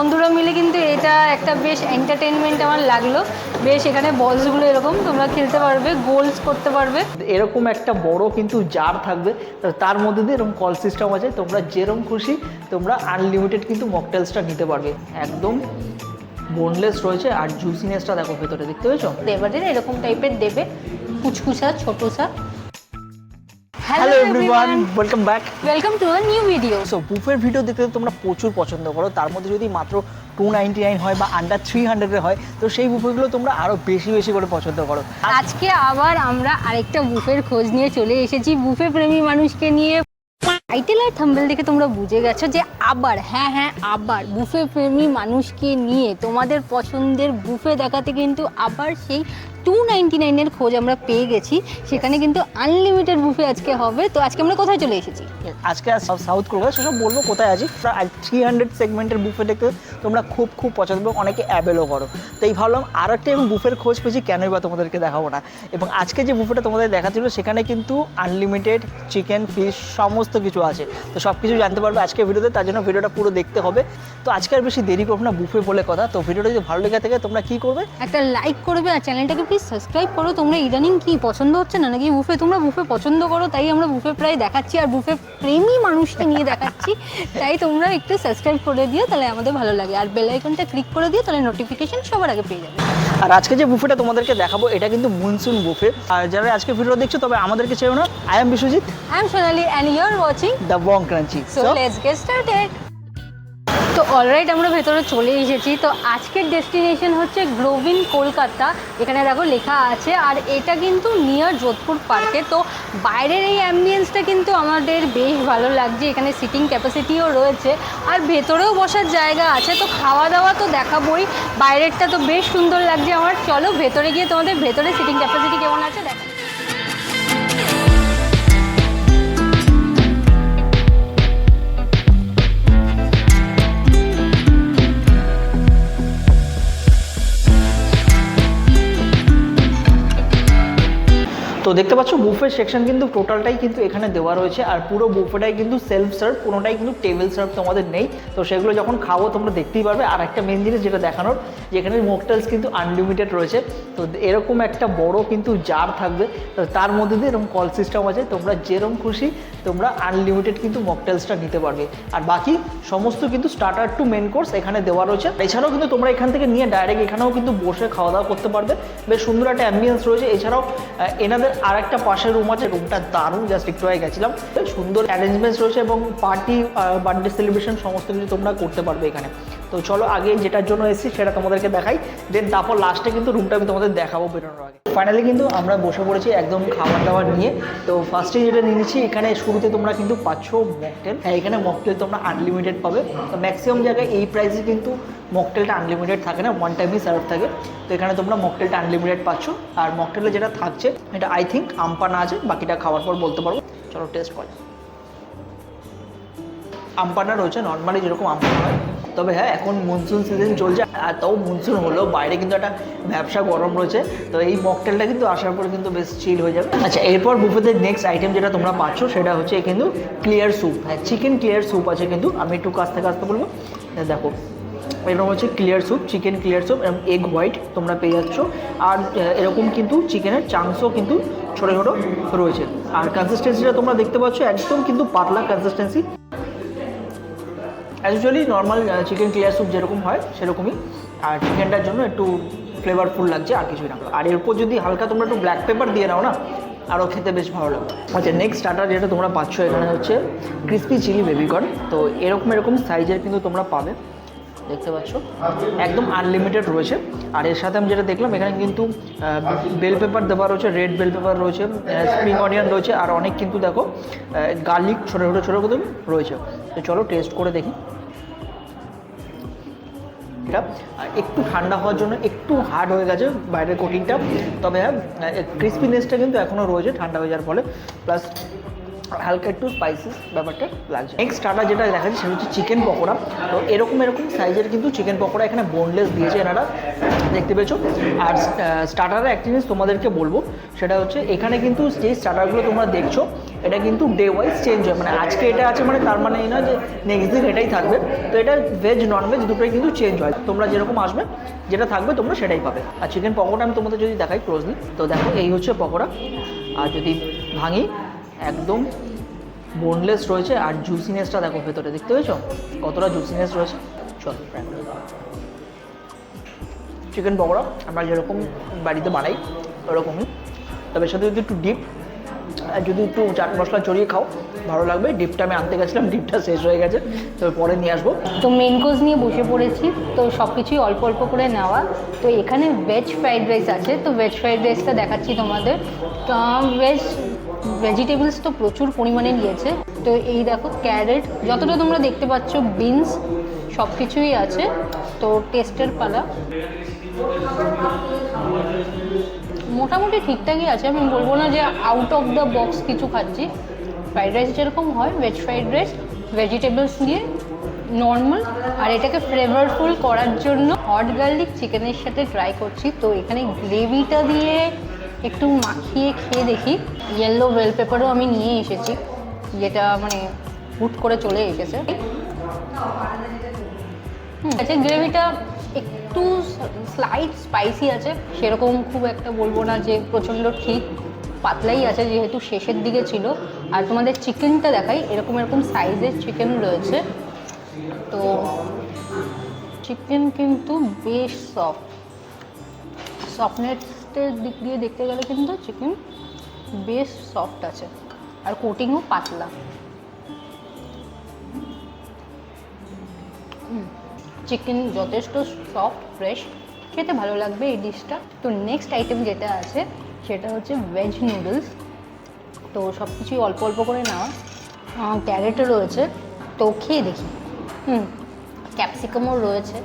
বন্ধুরা মিলে কিন্তু এটা একটা বেশ এন্টারটেনমেন্ট আমার লাগল। বেশ এখানে বলসগুলো এরকম তোমরা খেলতে পারবে গোলস করতে পারবে। এরকম একটা বড় কিন্তু জার থাকবে তার মধ্যে দিয়ে এরকম কল সিস্টেম আছে তোমরা যেরকম খুশি তোমরা আনলিমিটেড কিন্তু মকটেলসটা নিতে পারবে। একদম বোনলেস রয়েছে আর জুসিনেসটা দেখো ভেতরে দেখতে পেয়েছ? এবারে এরকম টাইপের দেবে কুচকুচা ছোটসা। Hello everyone welcome back welcome to a new video so বুফের video দেখতে তোমরা প্রচুর পছন্দ করো। তার মধ্যে যদি মাত্র টু নাইনটি নাইন হয় বা আন্ডার থ্রি হান্ড্রেডের হয় তো সেই বুফেগুলো তোমরা আরও বেশি বেশি করে পছন্দ করো। আজকে আবার আমরা আরেকটা বুফের খোঁজ নিয়ে চলে এসেছি। বুফে প্রেমী মানুষকে নিয়ে। টাইটেল আর থাম্বেল দেখে তোমরা বুঝে গেছো যে আবার হ্যাঁ হ্যাঁ আবার বুফে প্রেমী মানুষকে নিয়ে তোমাদের পছন্দের বুফে দেখাতে কিন্তু আবার সেই টু নাইনটি নাইনের খোঁজ আমরা পেয়ে গেছি। সেখানে কিন্তু আনলিমিটেড বুফে আজকে হবে। তো আজকে আমরা কোথায় চলে এসেছি? আজকে আজ সাউথ কলকাতা সেসব বলব কোথায় আছি? থ্রি হান্ড্রেড সেগমেন্টের বুফে দেখতে তোমরা খুব খুব পছন্দ করো অনেকে অ্যাভেলও করো। তো এই ভাবলাম আর একটা এবং বুফের খোঁজ পেয়েছি কেনই বা তোমাদেরকে দেখাবো না। এবং আজকে যে বুফেটা তোমাদের দেখাচ্ছিল সেখানে কিন্তু আনলিমিটেড চিকেন ফিশ সমস্ত কিছু আছে। তো সব কিছু জানতে পারবে আজকে ভিডিওতে তার জন্য ভিডিওটা পুরো দেখতে হবে। তো আজকে আর বেশি দেরি করব না বুফে বলে কথা। তো ভিডিওটা যদি ভালো লেগে থাকে তোমরা কী করবে? একটা লাইক করবে আর চ্যানেলটাকে প্লিজ সাবস্ক্রাইব করো। তোমরা ইদানিং কি পছন্দ হচ্ছে না নাকি বুফে তোমরা বুফে পছন্দ করো তাই আমরা বুফে প্রায় দেখাচ্ছি আর বুফে প্রেমী মানুষকে নিয়ে দেখাচ্ছি। তাই তোমরা একটু সাবস্ক্রাইব করে দিও তাহলে আমাদের ভালো লাগে। আর বেল আইকনটা ক্লিক করে দিও তাহলে নোটিফিকেশন সবার আগে পেয়ে যাবে। আর আজকে যে বুফেটা তোমাদেরকে দেখাবো এটা কিন্তু মনসুন বুফে আর যারা আজকে ভিডিও দেখছ তবে আমাদেরকে চেয়েও না। I am Biswajit I am Sonali and you are watching the Bong crunchy so let's get started তো অলরাইট আমরা ভেতরে চলে এসেছি। তো আজকের ডেস্টিনেশন হচ্ছে গ্লোবিন কলকাতা। এখানে দেখো লেখা আছে, আর এটা কিন্তু নিয়ার যোধপুর পার্কে তো বাইরের এই অ্যাম্বিয়েন্সটা কিন্তু আমাদের বেশ ভালো লাগছে। এখানে সিটিং ক্যাপাসিটিও রয়েছে, আর ভেতরেও বসার জায়গা আছে। তো খাওয়া দাওয়া তো দেখাবোই। বাইরেরটা তো বেশ সুন্দর লাগছে আমার। চলো ভেতরে গিয়ে তোমাদের ভেতরে সিটিং ক্যাপাসিটি কেমন আছে দেখা তো দেখতে পাচ্ছ বুফে সেকশন কিন্তু টোটালটাই কিন্তু এখানে দেওয়া রয়েছে আর পুরো বুফেটাই কিন্তু সেলফ সার্ভ কোনোটাই কিন্তু টেবিল সার্ভ তোমাদের নেই। তো সেগুলো যখন খাব তোমরা দেখতেই পারবে। আর একটা মেন জিনিস যেটা দেখানোর, যেখানে মকটেলস কিন্তু আনলিমিটেড রয়েছে। তো এরকম একটা বড় কিন্তু জার থাকবে। তো তার মধ্যে দিয়ে এরকম কল সিস্টেম আছে, তোমরা যেরকম খুশি তোমরা আনলিমিটেড কিন্তু মকটেলসটা নিতে পারবে। আর বাকি সমস্ত কিন্তু স্টার্টার টু মেন কোর্স এখানে দেওয়া রয়েছে। এছাড়াও কিন্তু তোমরা এখান থেকে নিয়ে ডাইরেক্ট এখানেও কিন্তু বসে খাওয়া দাওয়া করতে পারবে। বেশ সুন্দর একটা অ্যাম্বিয়েন্স রয়েছে। এছাড়াও এনাদের আর একটা পাশের রুম আছে রুমটা দারুণ জাস্ট একটু হয়ে গেছিলাম সুন্দর অ্যারেঞ্জমেন্টস রয়েছে এবং পার্টি বার্থডে সেলিব্রেশন সমস্ত কিছু তোমরা করতে পারবে এখানে। তো চলো আগে যেটার জন্য এসেছি সেটা তোমাদেরকে দেখাই। দেন তারপর লাস্টে কিন্তু রুমটা আমি তোমাদের দেখাবো বেরোনোর আগে। ফাইনালি কিন্তু আমরা বসে পড়েছি একদম খাবার দাবার নিয়ে। তো ফার্স্টে যেটা নিয়ে নিচ্ছি এখানে শুরুতে তোমরা কিন্তু পাচ্ছ মকটেল হ্যাঁ এখানে মকটেল তোমরা আনলিমিটেড পাবে। তো ম্যাক্সিমাম জায়গায় এই প্রাইসে কিন্তু মকটেলটা আনলিমিটেড থাকে না ওয়ান টাইমই সার্ভ থাকে। তো এখানে তোমরা মকটেলটা আনলিমিটেড পাচ্ছ। আর মকটেলে যেটা থাকছে, এটা আই থিঙ্ক আমপানা আছে, বাকিটা খাওয়ার পর বলতে পারব। চলো টেস্ট করি। আমপানা রয়েছে নর্মালি যেরকম আমপানা হয়। তবে হ্যাঁ এখন মনসুন সিজন চলছে আর তাও মনসুন হলেও বাইরে কিন্তু একটা ব্যবসা গরম রয়েছে। তো এই মকটেলটা কিন্তু আসার পরে কিন্তু বেশ চিল হয়ে যাবে। আচ্ছা এরপর বুফেতে নেক্সট আইটেম যেটা তোমরা পাচ্ছ, সেটা হচ্ছে কিন্তু ক্লিয়ার স্যুপ হ্যাঁ চিকেন ক্লিয়ার স্যুপ আছে কিন্তু। আমি একটু কাছ থেকে আসতে বলব। দেখো। এরকম হচ্ছে clear soup chicken clear soup এবং এগ হোয়াইট তোমরা পেয়ে যাচ্ছ। আর এরকম কিন্তু চিকেনের চাংসও কিন্তু ছোটো ছোটো রয়েছে। আর কনসিস্টেন্সিটা তোমরা দেখতে পাচ্ছ, একদম কিন্তু পাতলা consistency actually normal chicken clear soup যেরকম হয়, সেরকমই। আর চিকেনটার জন্য একটু ফ্লেভারফুল লাগছে, আর কিছুই না। আর এরপর যদি হালকা তোমরা একটু ব্ল্যাক পেপার দিয়ে নাও না, আরও খেতে বেশ ভালো লাগবে। আচ্ছা নেক্সট স্টার্টার যেটা তোমরা পাচ্ছ এখানে হচ্ছে ক্রিস্পি চিলি বেবিকর্ন তো এরকম এরকম সাইজের কিন্তু তোমরা পাবে। দেখতে পাচ্ছ? একদম আনলিমিটেড রয়েছে। আর এর সাথে আমি যেটা দেখলাম, এখানে কিন্তু বেল পেপার দেওয়া রয়েছে রেড বেল পেপার রয়েছে স্প্রিং অনিয়ন রয়েছে, আর অনেক কিন্তু দেখো গার্লিক ছোটো ছোটো ছোটো করে রয়েছে। তো চলো টেস্ট করে দেখি। এটা একটু ঠান্ডা হওয়ার জন্য একটু হার্ড হয়ে গেছে বাইরের কোটিংটা তবে হ্যাঁ ক্রিসপিনেসটা কিন্তু এখনও রয়েছে, ঠান্ডা হয়ে যাওয়ার ফলে। প্লাস হালকা একটু স্পাইসিস ব্যাপারটা লাগছে। নেক্সট স্টার্টার যেটা দেখা যাচ্ছে সেটা হচ্ছে চিকেন পকোড়া। তো এরকম এরকম সাইজের কিন্তু চিকেন পকোড়া এখানে বোনলেস দিয়েছে এনারা। দেখতে পেয়েছ? আর স্টার্টারে একটা জিনিস তোমাদেরকে বলব, সেটা হচ্ছে এখানে কিন্তু যে স্টার্টারগুলো তোমরা দেখছ, এটা কিন্তু ডে ওয়াইজ চেঞ্জ হয়। মানে আজকে এটা আছে মানে তার মানে এই নয় যে নেক্সট দিন এটাই থাকবে। তো এটা ভেজ ননভেজ দুটোই কিন্তু চেঞ্জ হয়। তোমরা যেরকম আসবে, যেটা থাকবে তোমরা সেটাই পাবে। আর চিকেন পকোড়া আমি তোমাদের যদি দেখাই ক্লোজলি তো দেখো, এই হচ্ছে পকোড়া। আর যদি ভাঙি একদম বোনলেস রয়েছে আর জুসিনেসটা দেখো ভেতরে, দেখতে পেয়েছ? কতটা জুসিনেস রয়েছে? চল চিকেন পকোড়া আমরা যেরকম বাড়িতে বানাই, ওরকমই। তবে সাথে যদি একটু ডিপ যদি একটু চাট মশলা চড়িয়ে খাও, ভালো লাগবে। ডিপটা আমি আনতে গেছিলাম ডিপটা শেষ হয়ে গেছে। তো পরে নিয়ে আসব। তো মেন কোর্স নিয়ে বসে পড়েছি। তো সব কিছুই অল্প অল্প করে নেওয়া। তো এখানে ভেজ ফ্রাইড রাইস আছে। তো ভেজ ফ্রাইড রাইসটা দেখাচ্ছি তোমাদের। তো ভেজ ভেজিটেবলস তো প্রচুর পরিমাণে নিয়েছে। তো এই দেখো ক্যারেট যতটা তোমরা দেখতে পাচ্ছ বিনস সব কিছুই আছে। তো টেস্টের পালা। মোটামুটি ঠিকঠাকই আছে, আমি বলব না যে আউট অফ দ্য বক্স কিছু খাচ্ছি। ফ্রাইড রাইস যেরকম হয় ভেজ ফ্রাইড রাইস ভেজিটেবলস দিয়ে নর্মাল আর এটাকে ফ্লেভারফুল করার জন্য হট গার্লিক চিকেনের সাথে ট্রাই করছি। তো এখানে গ্রেভিটা দিয়ে একটু মাখিয়ে খেয়ে দেখি। ইয়েলো বেল পেপারও আমি নিয়ে এসেছি, যেটা মানে হুট করে চলে এসেছে। আচ্ছা গ্রেভিটা একটু স্লাইট স্পাইসি আছে, সেরকম খুব একটা বলব না যে প্রচণ্ড ঠিক পাতলাই আছে, যেহেতু শেষের দিকে ছিল। আর তোমাদের চিকেনটা দেখাই, এরকম এরকম সাইজের চিকেন রয়েছে। তো চিকেন কিন্তু বেশ সফট সফটনেসের দিক দিয়ে দেখতে গেলে কিন্তু চিকেন বেশ সফট আছে। আর কোটিংও পাতলা। চিকেন যথেষ্ট সফট ফ্রেশ খেতে ভালো লাগবে এই ডিশটা তো নেক্সট আইটেম যেটা আছে, সেটা হচ্ছে ভেজ নুডলস তো সব কিছুই অল্প অল্প করে নেওয়া। ক্যারেটও রয়েছে। তো খেয়ে দেখি। হুম ক্যাপসিকামও রয়েছে।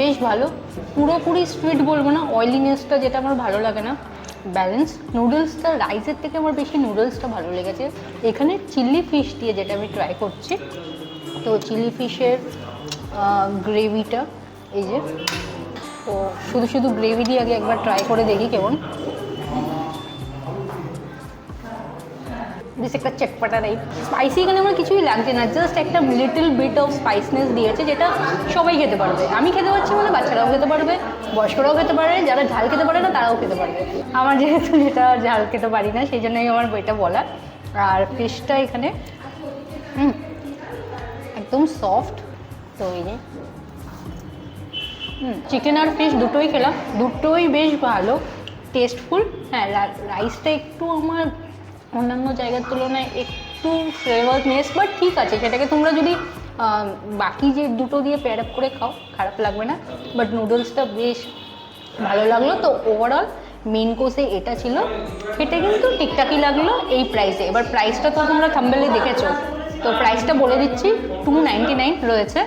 বেশ ভালো। পুরোপুরি সুইট বলব না অয়েলিনেসটা যেটা আমার ভালো লাগে না ব্যালেন্স নুডলসটা রাইসের থেকে আমার বেশি নুডলসটা ভালো লেগেছে। এখানে চিলি ফিশ দিয়ে যেটা আমি ট্রাই করছি, তো চিলি ফিশের গ্রেভিটা এই যে, তো শুধু শুধু গ্রেভি দিয়ে আগে একবার ট্রাই করে দেখি কেমন। বেশ একটা চটপাটা টাইপ স্পাইসি এখানে আমার কিছুই লাগছে না। জাস্ট একটা লিটল বিট অফ স্পাইসনেস দিয়েছে যেটা সবাই খেতে পারবে। আমি খেতে পারছি মানে বাচ্চারাও খেতে পারবে, বয়স্করাও খেতে পারে, যারা ঝাল খেতে পারে না তারাও খেতে পারবে। আমার যেহেতু যেটা ঝাল খেতে পারি না, সেই জন্যই আমার বইটা বলা। আর ফিশটা এখানে একদম সফট তো এই যে চিকেন আর ফিশ দুটোই খেলাম। দুটোই বেশ ভালো টেস্টফুল হ্যাঁ রাইসটা একটু আমার অন্যান্য জায়গার তুলনায় একটু ফ্লেভারনেস বাট ঠিক আছে, সেটাকে তোমরা যদি বাকি যে দুটো দিয়ে প্যার আপ করে খাও, খারাপ লাগবে না বাট নুডলসটা বেশ ভালো লাগল। তো ওভারঅল মেন কোর্সে এটা ছিল। খেতে কিন্তু ঠিকঠাকই লাগল এই প্রাইসে এবার প্রাইসটা তো তোমরা থাম্বেলে দেখেছ। তো প্রাইসটা বলে দিচ্ছি টু নাইনটি নাইন রয়েছে।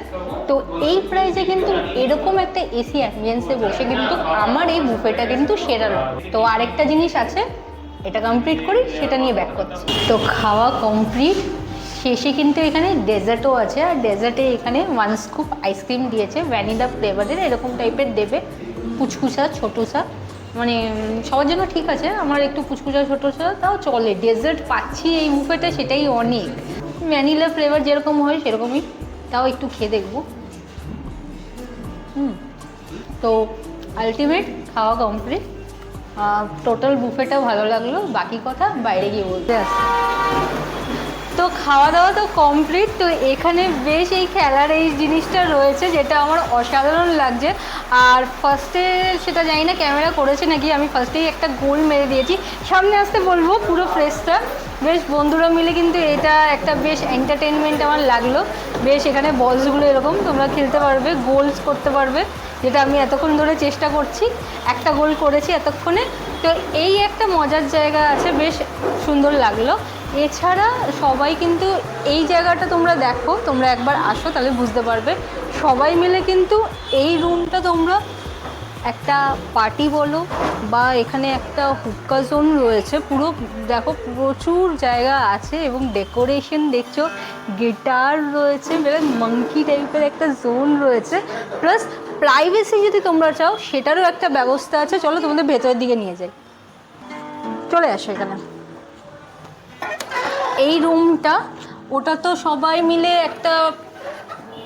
তো এই প্রাইসে কিন্তু এরকম একটা এসি অ্যাম্বিয়েন্সে বসে কিন্তু আমার এই বুফেটা কিন্তু সেরা। তো আরেকটা জিনিস আছে এটা কমপ্লিট করি, সেটা নিয়ে ব্যাক করছি। তো খাওয়া কমপ্লিট শেষে কিন্তু এখানে ডেজার্টও আছে, আর ডেজার্টে এখানে ওয়ান স্কুপ আইসক্রিম দিয়েছে ভ্যানিলা ফ্লেভারের এরকম টাইপের দেবে। কুচকুচা ছোটুসা মানে সবার জন্য ঠিক আছে, আমার একটু কুচকুচা ছোটোসা, তাও চলে। ডেজার্ট পাচ্ছি এই মুখেটা সেটাই অনেক। ভ্যানিলা ফ্লেভার যেরকম হয়, সেরকমই। তাও একটু খেয়ে দেখব। হুম। তো আলটিমেট খাওয়া কমপ্লিট টোটাল বুফেটা ভালো লাগল বাকি কথা বাইরে গিয়ে বলতে আসছি। তো খাওয়া দাওয়া তো কমপ্লিট তো এখানে বেশ এই খেলার এই জিনিসটা রয়েছে যেটা আমার অসাধারণ লাগছে। আর ফার্স্টে সেটা জানি না ক্যামেরা করেছে নাকি, আমি ফার্স্টেই একটা গোল মেরে দিয়েছি। সামনে আসতে বলব, পুরো ফ্রেশটা বেশ বন্ধুরা মিলে কিন্তু এটা একটা বেশ এন্টারটেনমেন্ট আমার লাগল। বেশ এখানে বলসগুলো এরকম, তোমরা খেলতে পারবে গোলস করতে পারবে, যেটা আমি এতক্ষণ ধরে চেষ্টা করছি। একটা গোল করেছি এতক্ষণে। তো এই একটা মজার জায়গা আছে, বেশ সুন্দর লাগল। এছাড়া সবাই কিন্তু এই জায়গাটা তোমরা দেখো, তোমরা একবার আসো তাহলে বুঝতে পারবে। সবাই মিলে কিন্তু এই রুমটা তোমরা একটা পার্টি বলো বা এখানে একটা হুক্কা জোন রয়েছে। পুরো, দেখো প্রচুর জায়গা আছে এবং ডেকোরেশন দেখছ গিটার রয়েছে বেশ মাঙ্কি টাইপের একটা জোন রয়েছে। প্লাস প্রাইভেসি যদি তোমরা চাও, সেটারও একটা ব্যবস্থা আছে। চলো তোমাদের ভেতরের দিকে নিয়ে যাই। চলে আসো এখানে। এই রুমটা ওটা তো সবাই মিলে একটা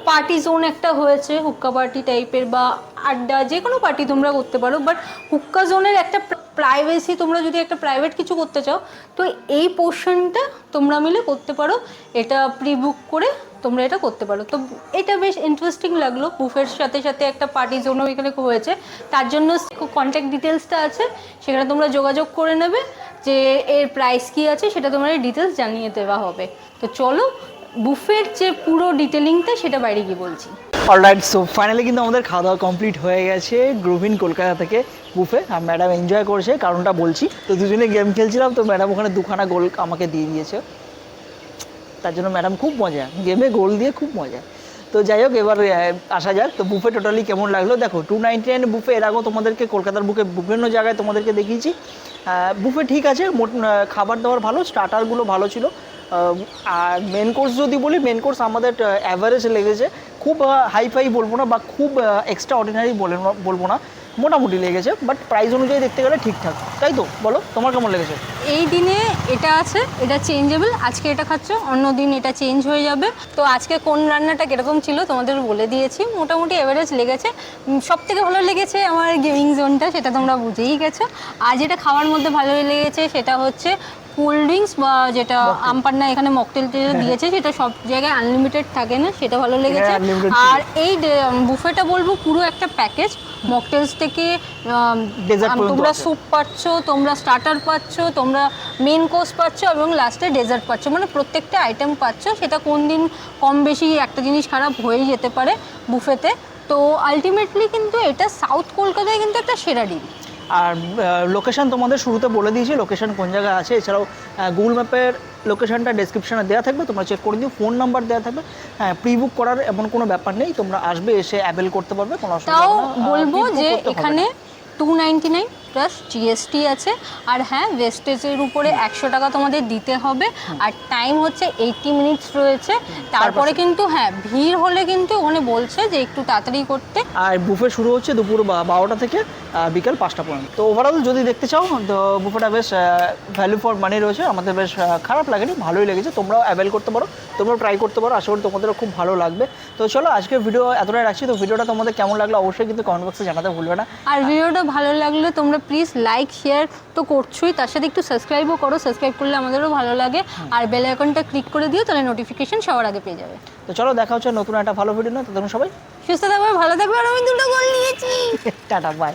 পার্টি জোন একটা হয়েছে হুক্কা পার্টি টাইপের বা আড্ডা, যে কোনো পার্টি তোমরা করতে পারো বাট হুক্কা জোনের একটা প্রাইভেসি তোমরা যদি একটা প্রাইভেট কিছু করতে চাও, তো এই পোর্শনটা তোমরা মিলে করতে পারো। এটা প্রি বুক করে তোমরা এটা করতে পারো। তো এটা বেশ ইন্টারেস্টিং লাগল। বুফের সাথে সাথে একটা পার্টি জোনও এখানে হয়েছে। তার জন্য কন্ট্যাক্ট ডিটেলসটা আছে। সেখানে তোমরা যোগাযোগ করে নেবে যে এর প্রাইস কী আছে, সেটা তোমার ডিটেলস জানিয়ে দেওয়া হবে। তো চলো বুফের যে পুরো ডিটেলিংটা সেটা বাইরে গিয়ে বলছি। অলরাইট সো ফাইনালি কিন্তু আমাদের খাওয়া দাওয়া কমপ্লিট হয়ে গেছে গ্রুভিন কলকাতা থেকে বুফে আর ম্যাডাম এনজয় করছে, কারণটা বলছি। তো দুজনে গেম খেলছিলাম, তো ম্যাডাম ওখানে দুখানা গোল আমাকে দিয়ে দিয়েছে। তার জন্য ম্যাডাম খুব মজা, গেমে গোল দিয়ে খুব মজা। তো যাই হোক, এবার আসা যাক, তো বুফে টোটালি কেমন লাগল? দেখো টু নাইনটি নাইন বুফে, এর আগেও তোমাদেরকে কলকাতার বুকে বিভিন্ন জায়গায় তোমাদেরকে দেখিয়েছি। বুফে ঠিক আছে, মোট খাবার দাবার ভালো স্টার্টারগুলো ভালো ছিল। আর মেন কোর্স যদি বলি মেন কোর্স আমাদের অ্যাভারেজ লেগেছে। খুব হাই ফাই বলব না বা খুব এক্সট্রা অর্ডিনারি বলব না। মোটামুটি লেগেছে বাট প্রাইস অনুযায়ী দেখতে গেলে ঠিকঠাক। তাই তো? বলো, তোমার কেমন লেগেছে? এই দিনে এটা আছে, এটা চেঞ্জেবল আজকে এটা খাচ্ছ, অন্য দিন এটা চেঞ্জ হয়ে যাবে। তো আজকে কোন রান্নাটা কীরকম ছিল তোমাদের বলে দিয়েছি। মোটামুটি এভারেজ লেগেছে। সব থেকে ভালো লেগেছে আমার গেমিং জোনটা সেটা তোমরা বুঝেই গেছো। আর যেটা খাওয়ার মধ্যে ভালো লেগেছে, সেটা হচ্ছে কোল্ড ড্রিঙ্কস বা যেটা আমপান্না এখানে মকটেল দিয়েছে সেটা সব জায়গায় আনলিমিটেড থাকে না সেটা ভালো লেগেছে। আর এই বুফেটা বলব পুরো একটা প্যাকেজ মকটেলস থেকে তোমরা স্যুপ পাচ্ছ তোমরা স্টার্টার পাচ্ছ তোমরা মেন কোর্স পাচ্ছ এবং লাস্টে ডেজার্ট পাচ্ছ। মানে প্রত্যেকটা আইটেম পাচ্ছ সেটা কোন দিন কম বেশি একটা জিনিস খারাপ হয়েই যেতে পারে বুফেতে তো আলটিমেটলি কিন্তু এটা সাউথ কলকাতায় কিন্তু একটা সেরা ডিল আর লোকেশান তোমাদের শুরুতে বলে দিয়েছি লোকেশান কোন জায়গায় আছে। এছাড়াও গুগল ম্যাপের লোকেশানটা ডিসক্রিপশানে দেওয়া থাকবে তোমরা চেক করে দিও ফোন নাম্বার দেওয়া থাকবে। হ্যাঁ প্রি বুক করার এমন কোনো ব্যাপার নেই তোমরা আসবে এসে অ্যাভেল করতে পারবে কোনো অসুবিধা বলব যে। এখানে two ninety nine plus GST আছে। আর হ্যাঁ ওয়েস্টেজের উপরে একশো টাকা তোমাদের দিতে হবে। আর টাইম হচ্ছে এইটি মিনিটস রয়েছে। তারপরে কিন্তু হ্যাঁ ভিড় হলে কিন্তু ওখানে বলছে যে একটু তাড়াতাড়ি করতে। আর বুফে শুরু হচ্ছে দুপুর বারোটা থেকে বিকাল পাঁচটা পর্যন্ত। তো ওভারঅল যদি দেখতে চাও তো বুফেটা বেশ ভ্যালু ফর মানি রয়েছে। আমাদের বেশ খারাপ লাগেনি ভালোই লেগেছে। তোমরাও অ্যাভেল করতে পারো তোমরাও ট্রাই করতে পারো। আশা করি তোমাদেরও খুব ভালো লাগবে। তো চলো আজকে ভিডিও এতটাই রাখছি। তো ভিডিওটা তোমাদের কেমন লাগল অবশ্যই কিন্তু কমেন্ট বক্সে জানাতে ভুলবে না। আর ভিডিওটা ভালো লাগলে তোমরা প্লিজ লাইক শেয়ার তো করছোই তার সাথে একটু সাবস্ক্রাইবও করো সাবস্ক্রাইব করলে আমাদেরও ভালো লাগে। আর বেল আইকনটা ক্লিক করে দিও তাহলে নোটিফিকেশন সবার আগে পেয়ে যাবে। তো চলো দেখা হচ্ছে নতুন একটা ভালো ভিডিও না তো তোমরা সবাই সুস্থ থাকবে ভালো থাকবে আর আমি দুটো গোল নিয়েছি। Tata bye